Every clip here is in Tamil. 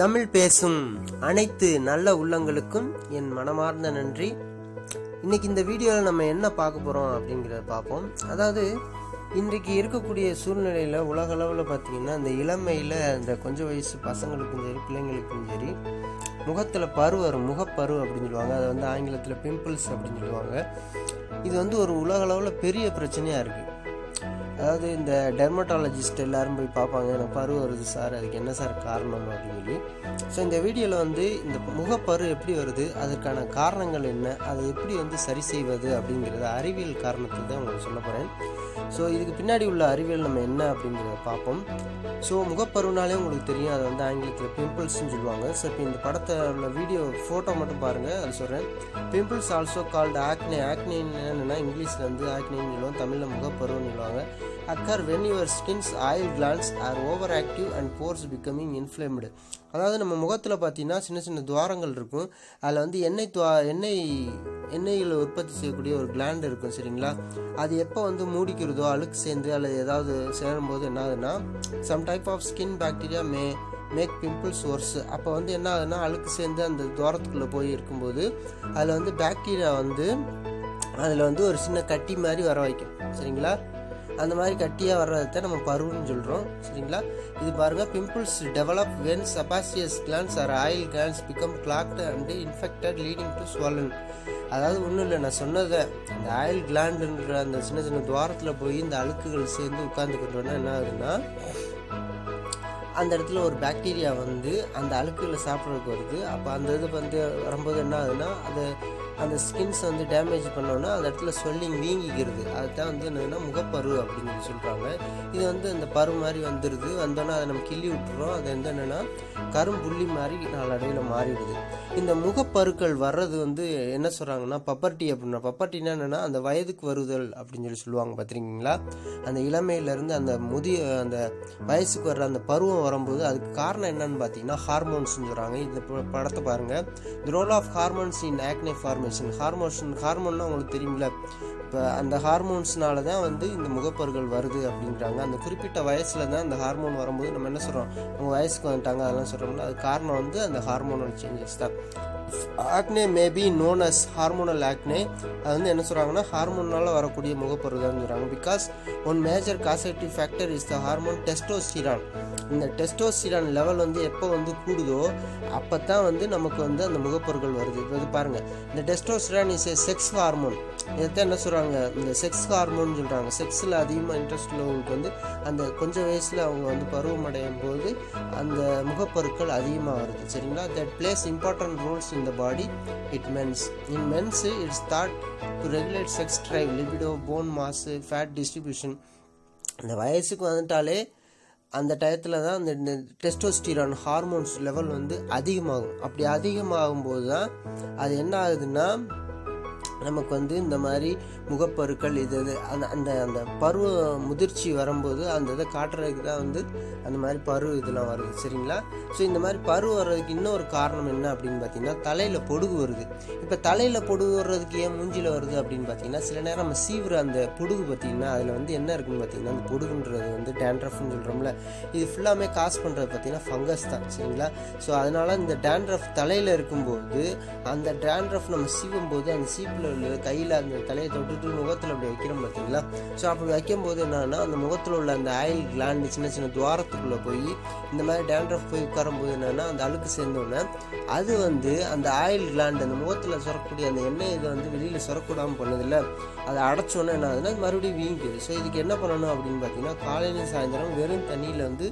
தமிழ் பேசும் அனைத்து நல்ல உள்ளங்களுக்கும் என் மனமார்ந்த நன்றி. இன்னைக்கு இந்த வீடியோவில் நம்ம என்ன பார்க்க போகிறோம் அப்படிங்கிறத பார்ப்போம். அதாவது இன்றைக்கு இருக்கக்கூடிய சூழ்நிலையில் உலக அளவில் இந்த இளமையில் இந்த கொஞ்சம் வயசு பசங்களுக்கும் சரி பிள்ளைங்களுக்கும் சரி முகத்தில் பரு வரும். முகப்பரு அப்படின்னு சொல்லுவாங்க. அதை வந்து ஆங்கிலத்தில் பிம்பிள்ஸ் அப்படின்னு சொல்லுவாங்க. இது வந்து ஒரு உலக அளவில் பெரிய பிரச்சனையாக இருக்குது அதாவது இந்த டெர்மட்டாலஜிஸ்ட் எல்லோரும் போய் பார்ப்பாங்க எனக்கு பரு வருது சார் அதுக்கு என்ன சார் காரணம்? அப்படின்னு சொல்லி. ஸோ இந்த வீடியோவில் வந்து இந்த முகப்பரு எப்படி வருது அதற்கான காரணங்கள் என்ன அதை எப்படி வந்து சரி செய்வது அப்படிங்கிறத அறிவியல் காரணத்தை தான் உங்களுக்கு சொல்ல போகிறேன் ஸோ இதுக்கு பின்னாடி உள்ள அறிவியல் நம்ம என்ன அப்படிங்கிறத பார்ப்போம். ஸோ முகப்பருனாலே உங்களுக்கு தெரியும் அதை வந்து ஆங்கிலத்தில் பிம்பிள்ஸ்னு சொல்லுவாங்க. ஸோ இப்போ இந்த படத்தை உள்ள வீடியோ ஃபோட்டோ மட்டும் பாருங்கள் அது சொல்கிறேன் பிம்பிள்ஸ் ஆல்சோ கால்டு ஆக்னே ஆக்னேன்னு என்னென்னா இங்கிலீஷில் வந்து ஆக்னேன்னு சொல்லுவோம் தமிழில் முகப்பருன்னு சொல்லுவாங்க. Occur when your skin's oil glands are overactive and pores becoming inflamed அதாவது நம்ம முகத்தில் பார்த்தீங்கன்னா சின்ன சின்ன துவாரங்கள் இருக்கும். அதில் வந்து எண்ணெய் துவா எண்ணெய் எண்ணெய்களை உற்பத்தி செய்யக்கூடிய ஒரு கிளாண்ட் இருக்கும் சரிங்களா? அது எப்போ வந்து மூடிக்கிறதோ அழுக்கு சேர்ந்து அல்லது ஏதாவது சேரும்போது என்ன ஆகுதுன்னா some type of skin bacteria may make pimples worse அப்போ வந்து என்ன ஆகுதுன்னா அழுக்கு சேர்ந்து அந்த துவாரத்துக்குள்ளே போய் இருக்கும்போது அதில் வந்து பாக்டீரியா வந்து அதில் வந்து ஒரு சின்ன கட்டி மாதிரி வர வைக்கும் சரிங்களா? அந்த மாதிரி கட்டியாக வர்றதை நம்ம பருவம்னு சொல்கிறோம் சரிங்களா? இது பாருங்கள் pimples develop when sebaceous glands are oil glands become clogged and infected leading to swollen அதாவது ஒன்றும் இல்லை நான் சொன்னதை இந்த ஆயில் கிளாண்டுன்ற அந்த சின்ன சின்ன துவாரத்தில் போய் இந்த அழுக்குகள் சேர்ந்து உட்காந்துக்கிட்டோன்னா என்ன ஆகுதுன்னா அந்த இடத்துல ஒரு பாக்டீரியா வந்து அந்த அழுக்குகளை சாப்பிட்றதுக்கு வருது. அப்போ அந்த இது வந்து வரும்போது என்ன ஆகுதுன்னா அது அந்த ஸ்கின்ஸ் வந்து டேமேஜ் பண்ணோன்னா அந்த இடத்துல ஸ்வெல்லிங் வீங்கிக்கிறது அதுதான் வந்து என்னதுன்னா முகப்பரு அப்படின்னு சொல்லி சொல்கிறாங்க இது வந்து அந்த பரு மாதிரி வந்துடுது வந்தோன்னா அதை நம்ம கிள்ளி விட்டுறோம். அது வந்து என்னென்னா கரும்புள்ளி மாதிரி நாளடைவில் மாறிடுது. இந்த முகப்பருக்கள் வர்றது வந்து என்ன சொல்கிறாங்கன்னா பப்பர்ட்டி அப்படின்னா பப்பர்ட்டினா என்னென்னா அந்த வயதுக்கு வருதல் அப்படின்னு சொல்லி சொல்லுவாங்க பார்த்துருக்கீங்களா அந்த இளமையிலேருந்து அந்த முதிய அந்த வயசுக்கு வர்ற அந்த பருவம் வரும்போது அதுக்கு காரணம் என்னன்னு பார்த்தீங்கன்னா ஹார்மோன்ஸ்னு சொல்கிறாங்க இந்த ப- படத்தை பாருங்கள் the role of hormones in acne formation hormones ஹார்மோன்னா உங்களுக்கு தெரியுமில்ல இப்போ அந்த ஹார்மோன்ஸ்னால தான் வந்து இந்த முகப்பருகள் வருது அப்படின்றாங்க. அந்த குறிப்பிட்ட வயசில் தான் அந்த ஹார்மோன் வரும்போது நம்ம என்ன சொல்கிறோம் அவங்க வயசுக்கு வந்துட்டாங்க அதெல்லாம் சொல்கிறோம்ல அது காரணம் வந்து அந்த ஹார்மோனல் சேஞ்சஸ் தான். Acne maybe known as hormonal acne அது வந்து என்ன சொல்கிறாங்கன்னா ஹார்மோனால் வரக்கூடிய முகப்பரு தான் சொல்கிறாங்க because one major causative factor is the hormone testosterone இந்த டெஸ்டோஸ்டிரான் லெவல் வந்து எப்போ வந்து கூடுதோ அப்போ தான் வந்து நமக்கு வந்து அந்த முகப்பொருட்கள் வருது. இது வந்து பாருங்கள் இந்த testosterone is a sex hormone இதைத்தான் என்ன சொல்கிறாங்க இந்த செக்ஸ் ஹார்மோன் சொல்கிறாங்க செக்ஸில் அதிகமாக இன்ட்ரெஸ்ட் உள்ளவங்களுக்கு வந்து அந்த கொஞ்சம் வயசில் அவங்க வந்து பருவமடையும் போது அந்த முகப்பொருட்கள் அதிகமாக வருது. சரிங்களா? That plays important roles in the body it means in men's, it's thought to regulate sex drive libido bone mass, fat distribution. இந்த வயசுக்கு வந்துட்டாலே அந்த டயத்தில் தான் அந்த டெஸ்டோஸ்டிரான் ஹார்மோன்ஸ் லெவல் வந்து அதிகமாகும். அப்படி அதிகமாகும் போது தான் அது என்ன ஆகுதுன்னா நமக்கு வந்து இந்த மாதிரி முகப்பருக்கள் இது இது அந்த அந்த அந்த பருவ முதிர்ச்சி வரும்போது அந்த இதை காட்டுறதுக்கு தான் வந்து அந்த மாதிரி பரு இதெல்லாம் வருது. சரிங்களா? ஸோ இந்த மாதிரி பரு வர்றதுக்கு இன்னொரு காரணம் என்ன அப்படின்னு பார்த்தீங்கன்னா தலையில் பொடுகு வருது. இப்போ தலையில் பொடுகு வர்றதுக்கு ஏன் மூஞ்சியில் வருது அப்படின்னு பார்த்தீங்கன்னா சில நேரம் நம்ம சீவுற அந்த பொடுகு பார்த்தீங்கன்னா அதில் வந்து என்ன இருக்குன்னு பார்த்தீங்கன்னா அந்த பொடுகுன்றது வந்து டேண்ட்ரஃப்னு சொல்கிறோம்ல இது ஃபுல்லாமே காசு பண்ணுறது பார்த்தீங்கன்னா ஃபங்கஸ் தான். சரிங்களா? ஸோ அதனால் இந்த டேண்ட்ரஃப் தலையில் இருக்கும்போது அந்த டேண்ட்ரஃப் நம்ம சீவும் போது அந்த சீப்பில் உள்ள கையில் அந்த தலையை தொட்டுட்டு முகத்தில் அப்படி வைக்கிறோம் பார்த்தீங்களா ஸோ அப்படி வைக்கும்போது என்னன்னா அந்த முகத்தில் உள்ள அந்த ஆயில் கிளாண்டு சின்ன சின்ன துவாரத்துக்குள்ளே போய் இந்த மாதிரி டேண்ட்ரஃப் போய் உட்காரும்போது என்னன்னா அந்த அழுக்கு சேர்ந்தோன்னே அது வந்து அந்த ஆயில் கிளாண்ட் அந்த முகத்தில் சுரக்கக்கூடிய அந்த எண்ணெய் இதை வந்து வெளியில் சுரக்கூடாமல் பண்ணதில்ல. அதை அடைச்சோன்னே என்ன ஆகுதுன்னா அது மறுபடியும் வீங்குது ஸோ இதுக்கு என்ன பண்ணணும் அப்படின்னு பார்த்தீங்கன்னா காலையிலையும் சாயந்தரம் வெறும் தண்ணியில் வந்து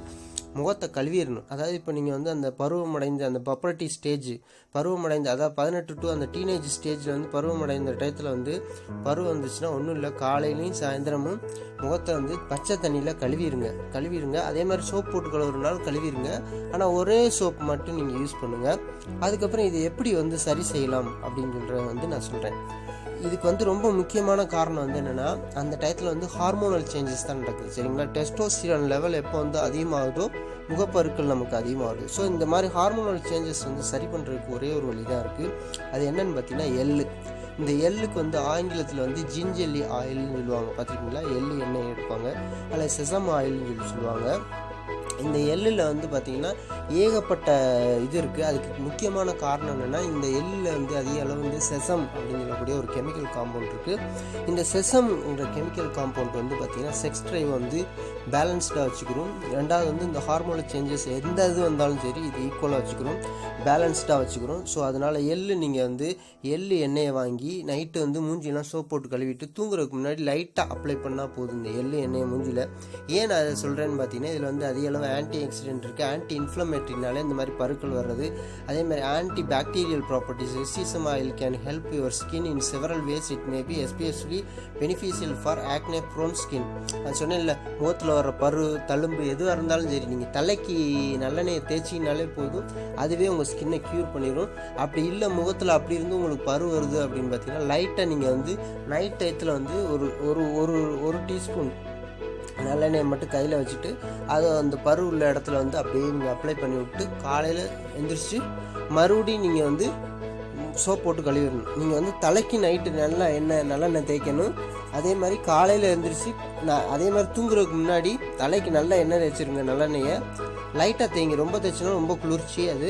முகத்தை கழுவிடணும். அதாவது இப்போ நீங்கள் வந்து அந்த பருவமடைந்த அந்த பப்ரட்டி ஸ்டேஜ் பருவமடைந்த அதாவது பதினெட்டு டு அந்த டீனேஜ் ஸ்டேஜில் வந்து பருவமடைந்த டயத்தில் வந்து பருவம் வந்துச்சுன்னா ஒன்றும் இல்லை. காலையிலையும் சாயந்தரமும் முகத்தை வந்து பச்சை தண்ணியில் கழுவிடுங்க. கழுவிடுங்க. அதே மாதிரி சோப் போட்டு கழுவுறனாலும் கழுவிடுங்க. ஆனால் ஒரே சோப் மட்டும் நீங்கள் யூஸ் பண்ணுங்கள் அதுக்கப்புறம் இதை எப்படி வந்து சரி செய்யலாம் அப்படிங்கிறத வந்து நான் சொல்கிறேன் இதுக்கு வந்து ரொம்ப முக்கியமான காரணம் வந்து என்னென்னா அந்த டயத்தில் வந்து ஹார்மோனல் சேஞ்சஸ் தான் நடக்குது சரிங்களா? டெஸ்டோஸ்டிரான் லெவல் எப்போ வந்து அதிகமாகுதோ முகப்பருக்கள் நமக்கு அதிகமாகுது. ஸோ இந்த மாதிரி ஹார்மோனல் சேஞ்சஸ் வந்து சரி பண்ணுறதுக்கு ஒரே ஒரு வழி தான் இருக்குது அது என்னன்னு பார்த்தீங்கன்னா எள்ளு இந்த எள்ளுக்கு வந்து ஆங்கிலத்தில் வந்து ஜிஞ்செல்லி ஆயில்னு சொல்லுவாங்க. பார்த்துருக்கீங்களா? எள்ளு எண்ணெய் எடுப்பாங்க? அதில் செசம் ஆயில்னு சொல்லி சொல்லுவாங்க. இந்த எள்ளில் வந்து பார்த்திங்கன்னா ஏகப்பட்ட இது இருக்குது அதுக்கு முக்கியமான காரணம் என்னென்னா இந்த எள்ளில் வந்து அதிக அளவு வந்து செசம் அப்படின்னு சொல்லக்கூடிய ஒரு கெமிக்கல் காம்பவுண்ட் இருக்குது இந்த செசம்ன்ற கெமிக்கல் காம்பவுண்ட் வந்து பார்த்திங்கன்னா செக்ஸ் ட்ரைவ் வந்து பேலன்ஸ்டாக வச்சுக்கிறோம். ரெண்டாவது வந்து இந்த ஹார்மோனல் சேஞ்சஸ் எந்த இது வந்தாலும் சரி இது ஈக்குவலாக வச்சுக்கிறோம். பேலன்ஸ்டாக வச்சுக்கிறோம். ஸோ அதனால் எள்ளு நீங்கள் வந்து எள்ளு எண்ணெயை வாங்கி நைட்டு வந்து மூஞ்சிலாம் சோப் போட்டு கழுவிட்டு தூங்குறதுக்கு முன்னாடி லைட்டாக அப்ளை பண்ணால் போதும். இந்த எள்ளு எண்ணெயை மூஞ்சியில். ஏன் நான் அதை சொல்கிறேன்னு பார்த்தீங்கன்னா இதில் வந்து அதிக அளவு ஆன்டி ஆக்சிடென்ட் இருக்குது ஆன்டி இன்ஃப்ளமேட்டரினால இந்த மாதிரி பருக்கள் வர்றது. அதே மாதிரி antibacterial properties sesame oil can help your skin in several ways it may be especially beneficial for acne prone skin அது சொன்னேன் இல்லை முகத்தில் வர பரு தழும்பு எதுவாக இருந்தாலும் சரி நீங்கள் தலைக்கு நல்லெண்ணெயை தேய்ச்சிங்கனாலே போதும். அதுவே உங்கள் ஸ்கின்னை க்யூர் பண்ணிடும் அப்படி இல்லை முகத்தில் அப்படி இருந்து உங்களுக்கு பரு வருது அப்படின்னு பார்த்தீங்கன்னா லைட்டாக நீங்கள் வந்து நைட் டயத்தில் வந்து ஒரு ஒரு ஒரு ஒரு டீஸ்பூன் நல்லெண்ணெயை மட்டும் கையில் வச்சுட்டு அதை அந்த பரு உள்ள இடத்துல வந்து அப்படியே நீங்கள் அப்ளை பண்ணி விட்டு காலையில் எழுந்திரிச்சு மறுபடியும் நீங்கள் வந்து சோப் போட்டு கழுவிடணும். நீங்கள் வந்து தலைக்கு நைட்டு நல்லா எண்ணெய் நல்லெண்ணெய் தேய்க்கணும். அதே மாதிரி காலையில் எழுந்திரிச்சு நான் அதே மாதிரி தூங்குறதுக்கு முன்னாடி தலைக்கு நல்லா எண்ணெய் தேய்ச்சிருங்க நல்லெண்ணெயை. லைட்டாக தேய்ங்க. ரொம்ப தேய்ச்சினா ரொம்ப குளிர்ச்சி அது.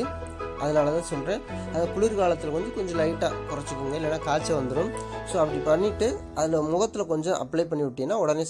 அதனால தான் சொல்கிறேன் அது குளிர்காலத்தில் வந்து கொஞ்சம் லைட்டாக குறைச்சிக்கோங்க. இல்லைன்னா காய்ச்சல் வந்துடும் ஸோ அப்படி பண்ணிவிட்டு அதில் முகத்தில் கொஞ்சம் அப்ளை பண்ணி விட்டீங்கன்னா உடனே